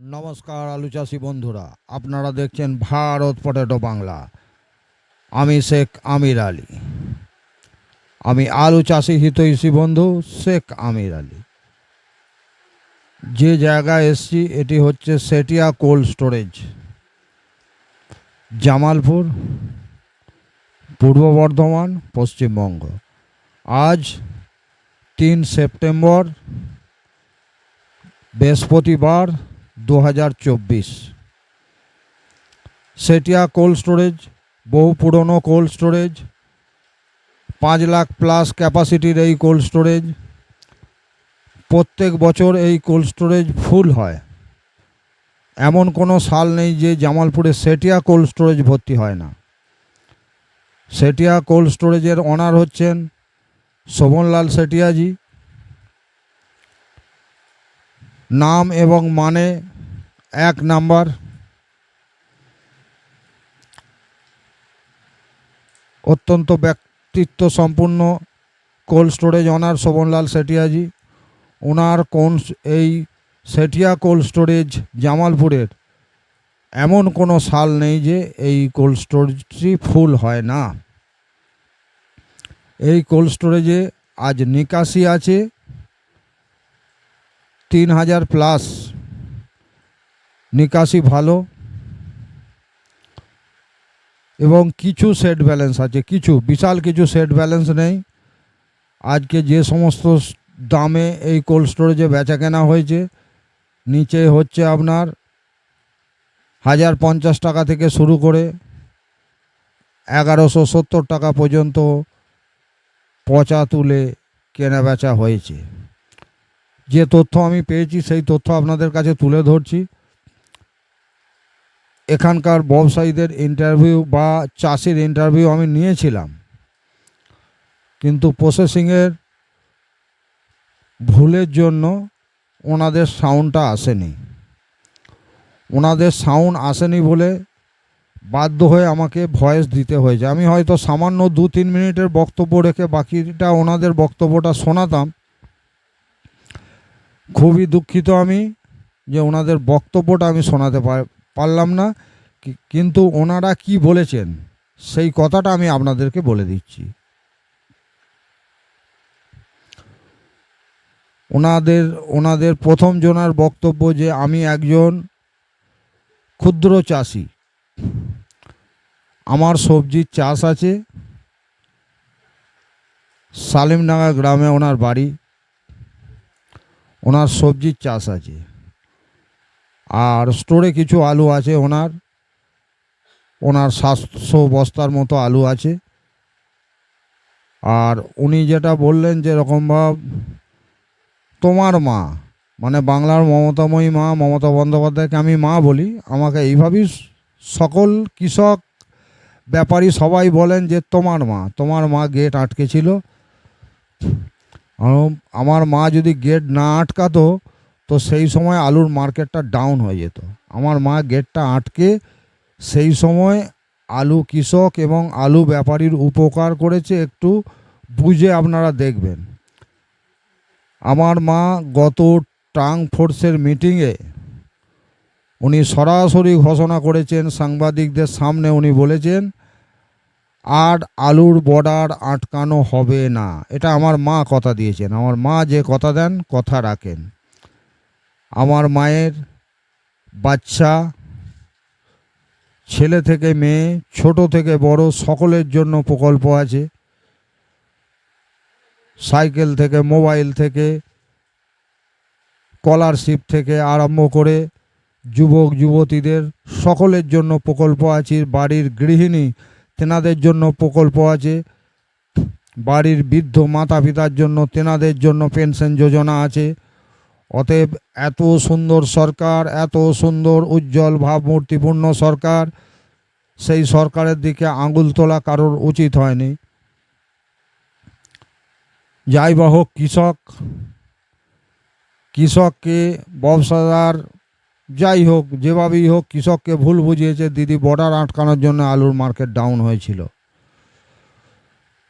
নমস্কার আলু চাষি বন্ধুরা, আপনারা দেখছেন ভারত পটেটো বাংলা। আমি শেখ আমির আলী। আমি আলু চাষি হিতৈষী বন্ধু, শেখ আমির আলী। যে জায়গায় এসছি, এটি হচ্ছে সেটিয়া কোল্ড স্টোরেজ। জামালপুর, পূর্ব বর্ধমান, পশ্চিমবঙ্গ। আজ তিন সেপ্টেম্বর, বৃহস্পতিবার দু হাজার চব্বিশ। সেটিয়া কোল্ড স্টোরেজ, বহু পুরনো কোল্ড স্টোরেজ, পাঁচ লাখ প্লাস ক্যাপাসিটির এই কোল্ড স্টোরেজ, প্রত্যেক বছর এই কোল্ড স্টোরেজ ফুল হয়। এমন কোনো সাল নেই যে জামালপুরে সেটিয়া কোল্ড স্টোরেজ ভর্তি হয় না। সেটিয়া কোল্ড স্টোরেজের অনার হচ্ছেন শোভনলাল সেটিয়াজি। নাম এবং মানে এক নাম্বার। অত্যন্ত ব্যক্তিত্ব সম্পূর্ণ cold storage owner Shobhanlal Setiaji. ওনার কোন এই সেটিয়া কোল্ড স্টোরেজ জামালপুরের? এমন কোনো সাল নেই যে এই কোল্ড স্টোরেজটি ফুল হয় না। এই কোল্ড স্টোরেজে আজ নিকাশি আছে। তিন হাজার প্লাস নিকাশি ভালো এবং কিছু সেট ব্যালেন্স আছে, কিছু, বিশাল কিছু সেট ব্যালেন্স নেই। আজকে যে সমস্ত দামে এই কোল্ড স্টোরেজে বেচা কেনা হয়েছে, নিচে হচ্ছে আপনার হাজার পঞ্চাশ টাকা থেকে শুরু করে এগারোশো সত্তর টাকা পর্যন্ত পচা তুলে কেনা বেচা হয়েছে। যে তথ্য আমি পেয়েছি, সেই তথ্য আপনাদের কাছে তুলে ধরছি। এখানকার ব্যবসায়ীদের ইন্টারভিউ বা চাষির ইন্টারভিউ আমি নিয়েছিলাম। কিন্তু প্রসেসিংয়ের ভুলের জন্য ওনাদের সাউন্ডটা আসেনি। ওনাদের সাউন্ড আসেনি বলে বাধ্য হয়ে আমাকে ভয়েস দিতে হয়েছে। আমি হয়তো সামান্য দু তিন মিনিটের বক্তব্য রেখে বাকিটা ওনাদের বক্তব্যটা শোনাতাম। খুবই দুঃখিত আমি যে ওনাদের বক্তব্যটা আমি শোনাতে পারলাম না কিন্তু ওনারা কি বলেছেন, সেই কথাটা আমি আপনাদেরকে বলে দিচ্ছি। ওনাদের ওনাদের প্রথম জনার বক্তব্য যে আমি একজন ক্ষুদ্র চাষি, আমার সবজির চাষ আছে, সালিমডাঙ্গা গ্রামে ওনার বাড়ি, ওনার সবজির চাষ আছে। আর স্টোরে কিছু আলু আছে ওনার। ওনার সাতশো বস্তার মতো আলু আছে। আর উনি যেটা বললেন যে রকমভাব তোমার মা মানে বাংলার মমতাময়ী মা, মমতা বন্দ্যোপাধ্যায়কে আমি মা বলি, আমাকে এইভাবেই সকল কৃষক ব্যাপারী সবাই বলেন যে তোমার মা তোমার মা গেট আটকে ছিল আম- আমার মা যদি গেট না আটকাতো তো সেই সময় আলুর মার্কেটটা ডাউন হয়ে যেত। আমার মা গেটটা আটকে সেই সময় আলু কৃষক এবং আলু ব্যাপারীর উপকার করেছে একটু বুঝে আপনারা দেখবেন। আমার মা গত টাং ফোর্সের মিটিংয়ে উনি সরাসরি ঘোষণা করেছেন, সাংবাদিকদের সামনে উনি বলেছেন, আর আলুর বর্ডার আটকানো হবে না। এটা আমার মা কথা দিয়েছেন। আমার মা যে কথা দেন, কথা রাখেন। আমার মায়ের বাচ্চা, ছেলে থেকে মেয়ে, ছোট থেকে বড়, সকলের জন্য প্রকল্প আছে। সাইকেল থেকে, মোবাইল থেকে, স্কলারশিপ থেকে আরম্ভ করে যুবক, যুবতীদের সকলের জন্য প্রকল্প আছে। বাড়ির গৃহিণী তেনাদের জন্য প্রকল্প আছে। বাড়ির বৃদ্ধ মাতা পিতার জন্য তেনাদের জন্য পেনশন যোজনা আছে। অতএব এত সুন্দর সরকার, এত সুন্দর উজ্জ্বল ভাবমূর্তিপূর্ণ সরকার, সেই সরকারের দিকে আঙুল তোলা কারোর উচিত হয়নি। যাই বা হোক, কৃষক, কৃষককে ব্যবসাদার যাই হোক, যেভাবেই হোক, কৃষককে ভুল বুঝিয়েছে, দিদি বর্ডার আটকানোর জন্য আলুর মার্কেট ডাউন হয়েছিল।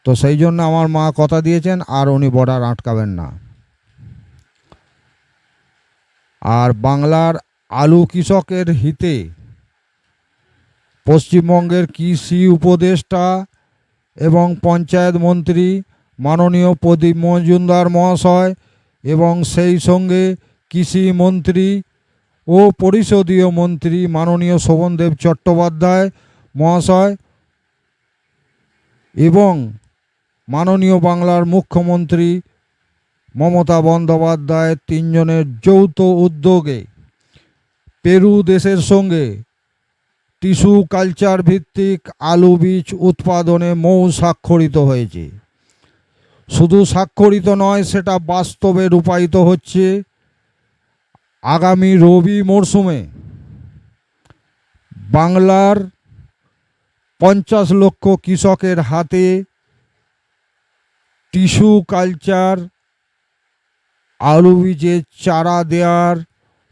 তো সেই জন্য আমার মা কথা দিয়েছেন, আর উনি বর্ডার আটকাবেন না। আর বাংলার আলু কৃষকের হিতে। পশ্চিমবঙ্গের কৃষি উপদেষ্টা এবং পঞ্চায়েত মন্ত্রী মাননীয় প্রদীপ মজুমদার মহাশয় এবং সেই সঙ্গে কৃষি মন্ত্রী ও পরিষদীয় মন্ত্রী মাননীয় শোভনদেব চট্টোপাধ্যায় মহাশয় এবং মাননীয় বাংলার মুখ্যমন্ত্রী মমতা বন্দ্যোপাধ্যায় তিনজনের যৌথ উদ্যোগে পেরু দেশের সঙ্গে টিস্যু কালচার ভিত্তিক আলু বীজ উৎপাদনে মৌ স্বাক্ষরিত হয়েছে। শুধু স্বাক্ষরিত নয়, সেটা বাস্তবে রূপায়িত হচ্ছে আগামী রবি মরশুমে। বাংলার পঞ্চাশ লক্ষ কৃষকের হাতে টিস্যু কালচার আলু বীজের চারা দেওয়ার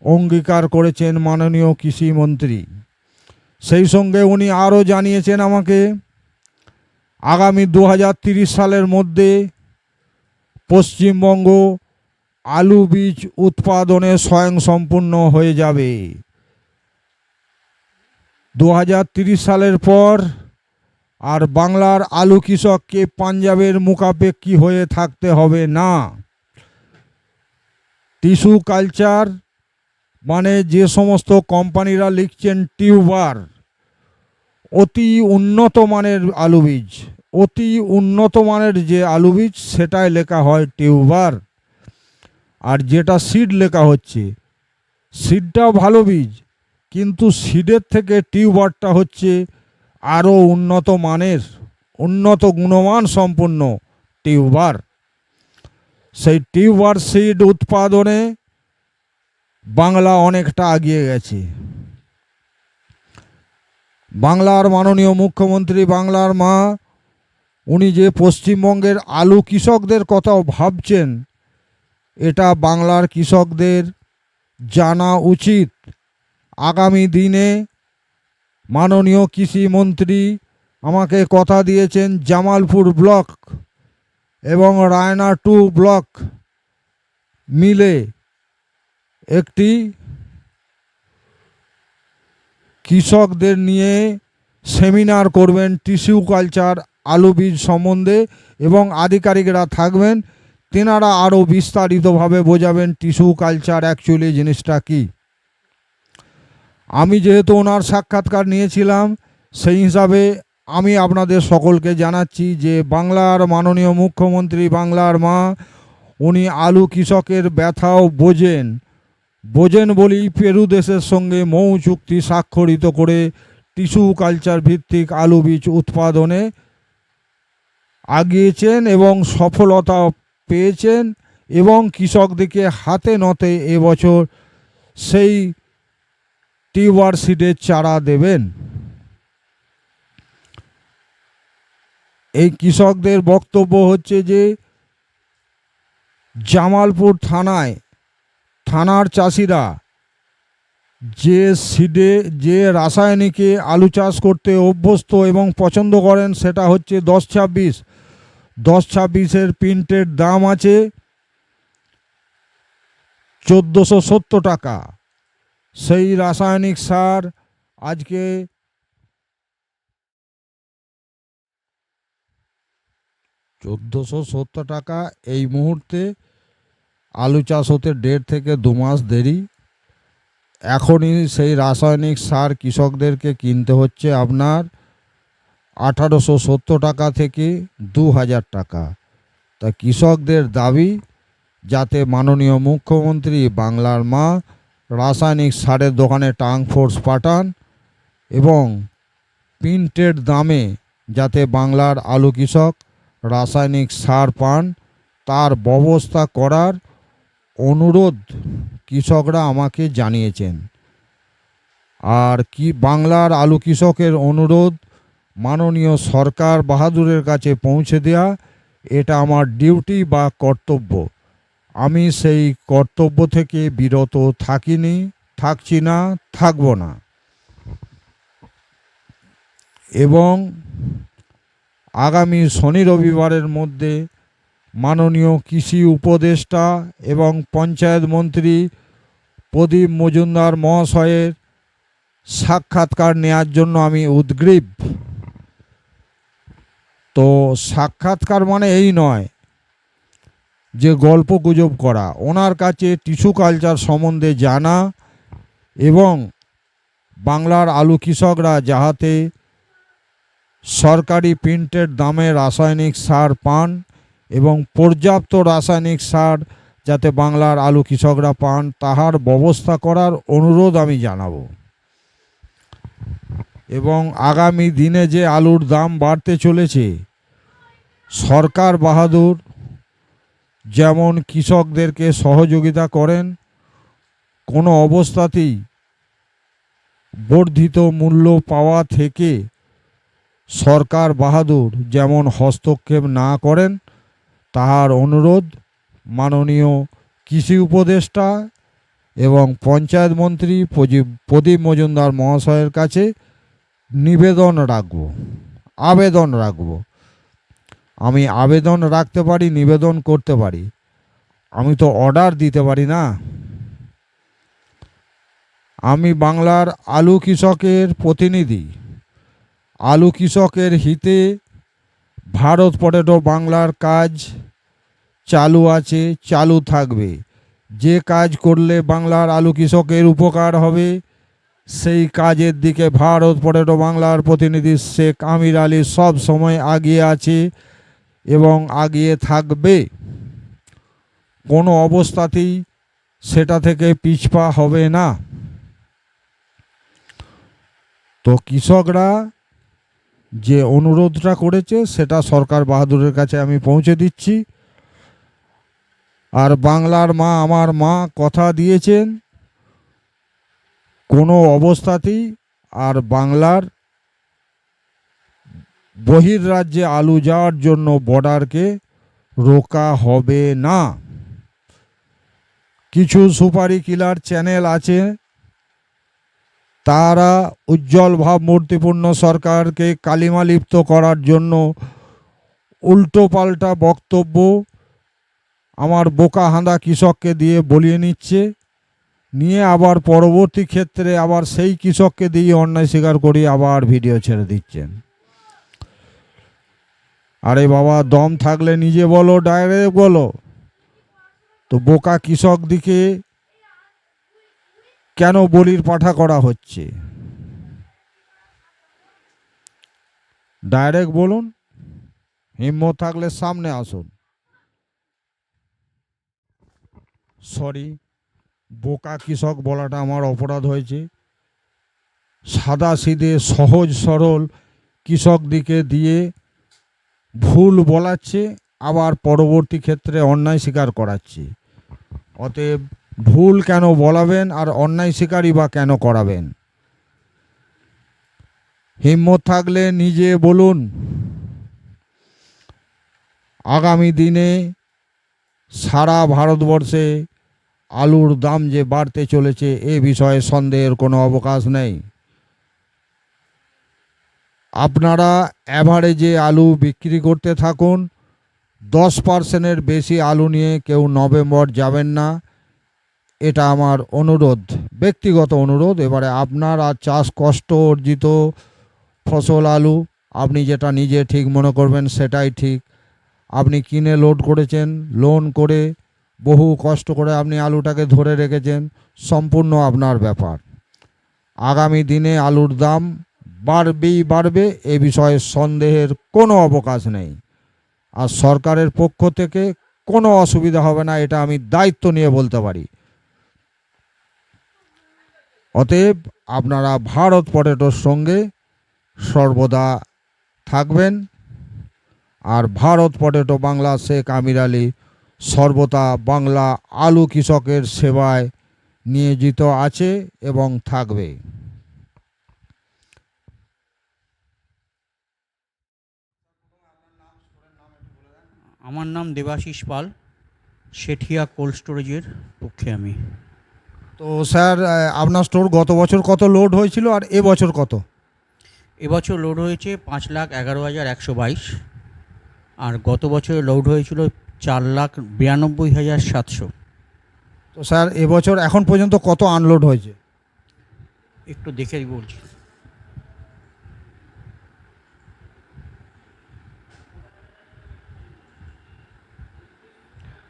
অঙ্গীকার করেছেন মাননীয় কৃষিমন্ত্রী সেই সঙ্গে উনি আরও জানিয়েছেন আমাকে, আগামী দু সালের মধ্যে পশ্চিমবঙ্গ আলু বীজ উৎপাদনে স্বয়ংসম্পূর্ণ হয়ে যাবে। দু সালের পর আর বাংলার আলু কৃষককে পাঞ্জাবের মুখাপেক্ষী হয়ে থাকতে হবে না। টিস্যু কালচার মানে যে সমস্ত কোম্পানিরা লিখছেন টিউবার, অতি উন্নত মানের আলু বীজ অতি উন্নত মানের যে আলু বীজ সেটাই লেখা হয় টিউবার। আর যেটা সিড লেখা হচ্ছে, সিডটাও ভালো বীজ, কিন্তু সিডের থেকে টিউবারটা হচ্ছে আরও উন্নত মানের, উন্নত গুণমান সম্পন্ন টিউবার। সেই টিউবার সিড উৎপাদনে বাংলা অনেকটা এগিয়ে গেছে। বাংলার মাননীয় মুখ্যমন্ত্রী বাংলার মা, উনি যে পশ্চিমবঙ্গের আলু কৃষকদের কথাও ভাবছেন, এটা বাংলার কৃষকদের জানা উচিত। আগামী দিনে মাননীয় কৃষিমন্ত্রী আমাকে কথা দিয়েছেন জামালপুর ব্লক। এবং রায়না টু ব্লক মিলে একটি কৃষকদের নিয়ে সেমিনার করবেন টিস্যু কালচার আলু বীজ সম্বন্ধে এবং আধিকারিকরা থাকবেন। তেনারা আরও বিস্তারিতভাবে বোঝাবেন টিস্যু কালচার অ্যাকচুয়ালি জিনিসটা কী। আমি যেহেতু ওনার সাক্ষাৎকার নিয়েছিলাম, সেই হিসাবে আমি আপনাদের সকলকে জানাচ্ছি যে বাংলার মাননীয় মুখ্যমন্ত্রী বাংলার মা, উনি আলু কৃষকের ব্যথাও বোঝেন। বোঝেন বলেই পেরু দেশের সঙ্গে মৌ চুক্তি স্বাক্ষরিত করে টিস্যু কালচার ভিত্তিক আলু বীজ উৎপাদনে আগিয়েছেন এবং সফলতা পেয়েছেন এবং কৃষকদেরকে হাতে নতে এবছর সেই টিউবার সিডের চারা দেবেন। এই কৃষকদের বক্তব্য হচ্ছে যে, জামালপুর থানায়, থানার চাষিরা যে সিডে, যে রাসায়নিকে আলু চাষ করতে অভ্যস্ত এবং পছন্দ করেন, সেটা হচ্ছে দশ ছাব্বিশ। দশ ছাব্বিশের প্রিন্টের দাম আছে চোদ্দোশো সত্তর টাকা। সেই রাসায়নিক সার আজকে চোদ্দোশো সত্তর টাকা। এই মুহূর্তে আলু চাষ হতে দেড় থেকে দু মাস দেরি। এখনই সেই রাসায়নিক সার কৃষকদেরকে কিনতে হচ্ছে আপনার আঠারোশো সত্তর টাকা থেকে দু হাজার টাকা। তা কৃষকদের দাবি, যাতে মাননীয় মুখ্যমন্ত্রী বাংলার মা রাসায়নিক সারের দোকানে টাং ফোর্স পাঠান এবং প্রিন্টেড দামে যাতে বাংলার আলু কৃষক রাসায়নিক সার পান, তার ব্যবস্থা করার অনুরোধ কৃষকরা আমাকে জানিয়েছেন। আর কি বাংলার আলু কৃষকের অনুরোধ, মাননীয় সরকার বাহাদুরের কাছে পৌঁছে দেয়া, এটা আমার ডিউটি বা কর্তব্য। আমি সেই কর্তব্য থেকে বিরত থাকিনি, থাকছি না, থাকব না। এবং আগামী শনি রবিবারের মধ্যে মাননীয় কৃষি উপদেষ্টা এবং পঞ্চায়েত মন্ত্রী প্রদীপ মজুমদার মহাশয়ের সাক্ষাৎকার নেয়ার জন্য আমি উদ্গ্রীব। তো সাক্ষাৎকার মানে এই নয় যে গল্প গুজব করা, ওনার কাছে টিস্যু কালচার সম্বন্ধে জানা এবং বাংলার আলু কৃষকরা যাহাতে সরকারি প্রিন্টের দামে রাসায়নিক সার পান এবং পর্যাপ্ত রাসায়নিক সার যাতে বাংলার আলু কৃষকরা পান, তাহার ব্যবস্থা করার অনুরোধ আমি জানাব। এবং আগামী দিনে যে আলুর দাম বাড়তে চলেছে, সরকার বাহাদুর যেমন কৃষকদেরকে সহযোগিতা করেন, কোনো অবস্থাতেই বর্ধিত মূল্য পাওয়া থেকে সরকার বাহাদুর যেমন হস্তক্ষেপ না করেন, তাহার অনুরোধ মাননীয় কৃষি উপদেষ্টা এবং পঞ্চায়েত মন্ত্রী প্রদীপ- প্রদীপ মজুমদার মহাশয়ের কাছে নিবেদন রাখব, আবেদন রাখব। আমি আবেদন রাখতে পারি, নিবেদন করতে পারি। আমি তো অর্ডার দিতে পারি না। আমি বাংলার আলু কৃষকের প্রতিনিধি। আলু কৃষকের হিতে ভারত পটেটো বাংলার কাজ চালু আছে, চালু থাকবে। যে কাজ করলে বাংলার আলু কৃষকের উপকার হবে, সেই কাজের দিকে ভারত পটেটো বাংলার প্রতিনিধি শেখ আমির আলী সব সময় আগিয়ে আছে এবং আগিয়ে থাকবে। কোনো অবস্থাতেই সেটা থেকে পিছপা হবে না। তো কৃষকরা যে অনুরোধটা করেছে, সেটা সরকার বাহাদুরের কাছে আমি পৌঁছে দিচ্ছি। আর বাংলার মা আমার মা কথা দিয়েছেন, কোনো অবস্থাতেই। আর বাংলার বহির্রাজ্যে আলু যাওয়ার জন্য বর্ডারকে রোকা হবে না। কিছু সুপারি কিলার চ্যানেল আছে তারা উজ্জ্বল ভাবমূর্তিপূর্ণ সরকারকে কালিমালিপ্ত করার জন্য উল্টো পাল্টা বক্তব্য আমার বোকা হাঁদা কৃষককে দিয়ে বলিয়ে নিচ্ছে। নিয়ে আবার পরবর্তী ক্ষেত্রে আবার সেই কৃষককে দিয়ে অন্যায় স্বীকার করি আবার ভিডিও ছেড়ে দিচ্ছেন। আরে বাবা, দম থাকলে নিজে বলো, ডাইরেক্ট বলো। তো বোকা কৃষক দিকে কেন বলির পাঠা করা হচ্ছে? ডাইরেক্ট বলুন, হিম্মত থাকলে সামনে আসুন। সরি বোকা কৃষক বলাটা আমার অপরাধ হয়েছে। সাদা সিধে সহজ সরল কৃষক দিকে দিয়ে ভুল বলাচ্ছে, আবার পরবর্তী ক্ষেত্রে অন্যায় স্বীকার করাচ্ছে। অতএব ভুল কেন বলাবেন আর অন্যায় স্বীকারই বা কেন করাবেন? হিম্মত থাকলে নিজে বলুন। আগামী দিনে সারা ভারতবর্ষে আলুর দাম যে বাড়তে চলেছে এ বিষয়ে সন্দেহের কোনো অবকাশ নেই। আপনারা অ্যাভারেজে আলু বিক্রি করতে থাকুন, দশ পার্সেন্টের বেশি আলু নিয়ে কেউ নভেম্বর যাবেন না। এটা আমার অনুরোধ, ব্যক্তিগত অনুরোধ। এবারে আপনার আর চাষ কষ্ট অর্জিত ফসল, আলু, আপনি যেটা নিজে ঠিক মনে করবেন সেটাই ঠিক। আপনি কিনে লোড করেছেন, লোন করে বহু কষ্ট করে আপনি আলুটাকে ধরে রেখেছেন, সম্পূর্ণ আপনার ব্যাপার। আগামী দিনে আলুর দাম বাড়বেই বাড়বে, এ বিষয়ে সন্দেহের কোনো অবকাশ নেই। আর সরকারের পক্ষ থেকে কোনো অসুবিধা হবে না, এটা আমি দায়িত্ব নিয়ে বলতে পারি। অতএব আপনারা ভারত পটেটোর সঙ্গে সর্বদা থাকবেন। আর ভারত পটেটো বাংলা শেখ আমির আলী সর্বদা বাংলা আলু কৃষকের সেবায় নিয়োজিত আছে এবং থাকবে। আমার নাম দেবাশিস পাল, শেঠিয়া কোল্ড স্টোরেজের পক্ষে আমি। তো স্যার আপনার স্টোর গত বছর কত লোড হয়েছিল আর এ বছর কত? এবছর লোড হয়েছে পাঁচ লাখ এগারো হাজার একশো বাইশ। আর গত বছরে লোড হয়েছিল চার লাখ বিরানব্বই হাজার সাতশো। তো তো স্যার এবছর এখন পর্যন্ত কত আনলোড হয়েছে? একটু দেখে বলছি।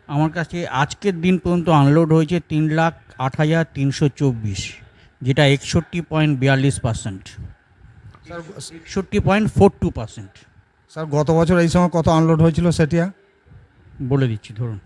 আমার কাছে আজকের দিন পর্যন্ত আনলোড হয়েছে তিন লাখ আট হাজার তিনশো চব্বিশ যেটা একষট্টি পয়েন্ট বিয়াল্লিশ পার্সেন্ট। স্যার একষট্টি point four two percent. Sir গত বছর এই সময় কত আনলোড হয়েছিল সেটিয়া? বলে দিচ্ছি ধরুন।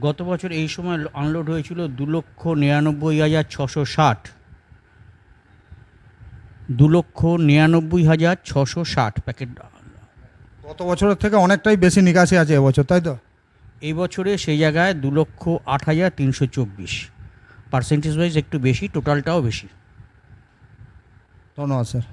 গত বছর এই সময় আনলোড হয়েছিল দু লক্ষ নিরানব্বই হাজার ছশো ষাট। দু লক্ষ নিরানব্বই হাজার ছশো ষাট প্যাকেট। গত বছরের থেকে অনেকটাই বেশি নিকাশি আছে এবছর তাই তো? এই বছরে সেই জায়গায় দু লক্ষ আট হাজার তিনশো চব্বিশ। পার্সেন্টেজ ওয়াইজ একটু বেশি টোটালটাও বেশি। ধন্যবাদ স্যার